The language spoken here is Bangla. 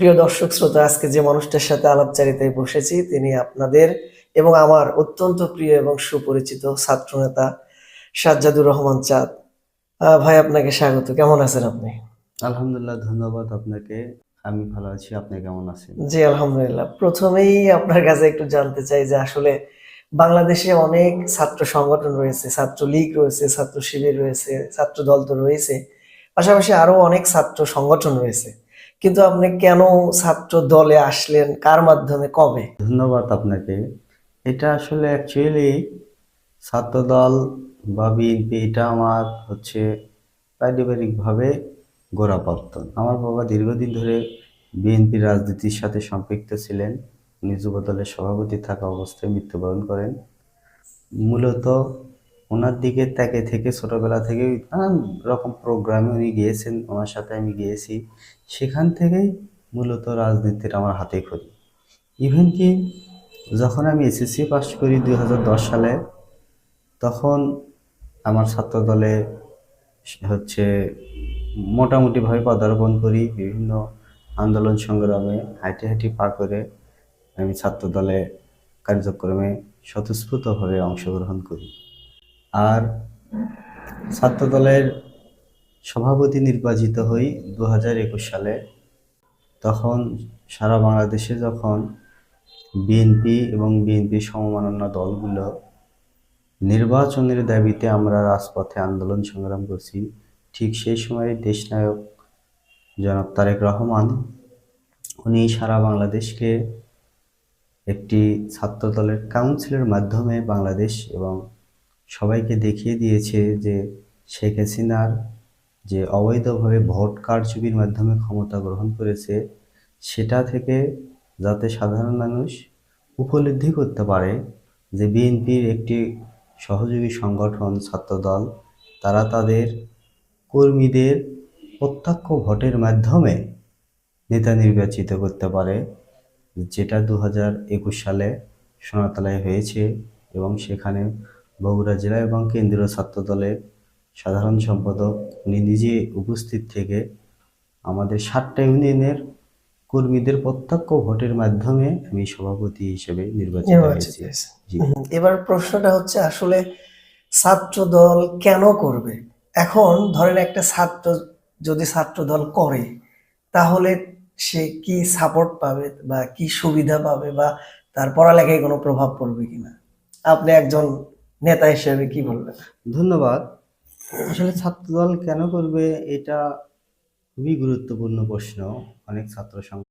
প্রিয় দর্শক শ্রোতা আজকে যে মানুষটার সাথে আলাপচারিতায় বসেছি তিনি আপনাদের এবং আমার অত্যন্ত প্রিয় এবং সুপরিচিত ছাত্রনেতা সাজ্জাদুর রহমান চাঁদ। ভাই আপনাকে স্বাগত। কেমন আছেন আপনি? আলহামদুলিল্লাহ ধন্যবাদ আপনাকে। আমি ভালো আছি আপনি কেমন আছেন? জি আলহামদুলিল্লাহ। প্রথমেই আপনার কাছে একটু জানতে চাই যে আসলে বাংলাদেশে অনেক ছাত্র সংগঠন রয়েছে ছাত্র লীগ রয়েছে ছাত্র শিবির রয়েছে ছাত্র দল তো রয়েছে পাশাপাশি আরও অনেক ছাত্র সংগঠন রয়েছে। কিন্তু আপনি কেন ছাত্র দলে আসলেন? কার মাধ্যমে? কবে? ধন্যবাদ আপনাকে। এটা আসলে অ্যাকচুয়ালি ছাত্রদল বা বিএনপি, এটা আমার হচ্ছে পারিবারিকভাবে গোড়াপত্তন। আমার বাবা দীর্ঘদিন ধরে বিএনপি রাজনীতির সাথে সম্পৃক্ত ছিলেন। উনি যুব দলের সভাপতি থাকা অবস্থায় মৃত্যুবরণ করেন। মূলত ওনার দিকে তাকে থেকে ছোটবেলা থেকে নানান রকম প্রোগ্রামে উনি গিয়েছেন, ওনার সাথে আমি গিয়েছি। সেখান থেকেই মূলত রাজনীতির আমার হাতে খড়ি। ইভেন কি যখন আমি এসএসসি পাস করি দু হাজার দশ সালে, তখন আমার ছাত্র দলে হচ্ছে মোটামুটিভাবে পদার্পণ করি বিভিন্ন আন্দোলন সংগ্রামে, হাঁটি হাঁটি পা করে আমি ছাত্র দলে কার্যক্রমে স্বতঃস্ফূর্তভাবে অংশগ্রহণ করি। আর ছাত্র দলের সভাপতি নির্বাচিত হই দু হাজার একুশ সালে। তখন সারা বাংলাদেশে যখন বিএনপি এবং বিএনপি সমমানন্য দলগুলো নির্বাচনের দাবিতে আমরা রাজপথে আন্দোলন সংগ্রাম করছি, ঠিক সেই সময় দেশনায়ক জনাব তারেক রহমান, উনি সারা বাংলাদেশকে একটি ছাত্র দলের কাউন্সিলের মাধ্যমে বাংলাদেশ এবং সবাইকে দেখিয়ে দিয়েছে যে শেখ হাসিনার যে অবৈধভাবে ভোট কারচুপির মাধ্যমে ক্ষমতা গ্রহণ করেছে, সেটা থেকে যাতে সাধারণ মানুষ উপলব্ধি করতে পারে যে বিএনপির একটি সহযোগী সংগঠন, ছাত্রদল, তারা তাদের কর্মীদের প্রত্যক্ষ ভোটের মাধ্যমে নেতা নির্বাচিত করতে পারে, যেটা দু হাজার একুশ সালে সোনাতলায় হয়েছে এবং সেখানে বগুড়া জেলা এবং কেন্দ্রীয় ছাত্র দলের সাধারণ সম্পাদক উনি নিজে উপস্থিত থেকে আমাদের সাতটা ইউনিয়নের কর্মীদের প্রত্যক্ষ ভোটের মাধ্যমে আমি সভাপতি হিসেবে নির্বাচিত হয়েছি। এবার প্রশ্নটা হচ্ছে আসলে ছাত্র দল কেন করবে? এখন ধরেন একটা ছাত্র যদি ছাত্র দল করে তাহলে সে কি সাপোর্ট পাবে বা কি সুবিধা পাবে বা তার পড়ালেখায় কোনো প্রভাব পড়বে কিনা? আপনি একজন নেতা হিসেবে কি বলবেন? ধন্যবাদ। আসলে ছাত্রদল কেন করবে এটা খুবই গুরুত্বপূর্ণ প্রশ্ন। অনেক ছাত্র সংগঠন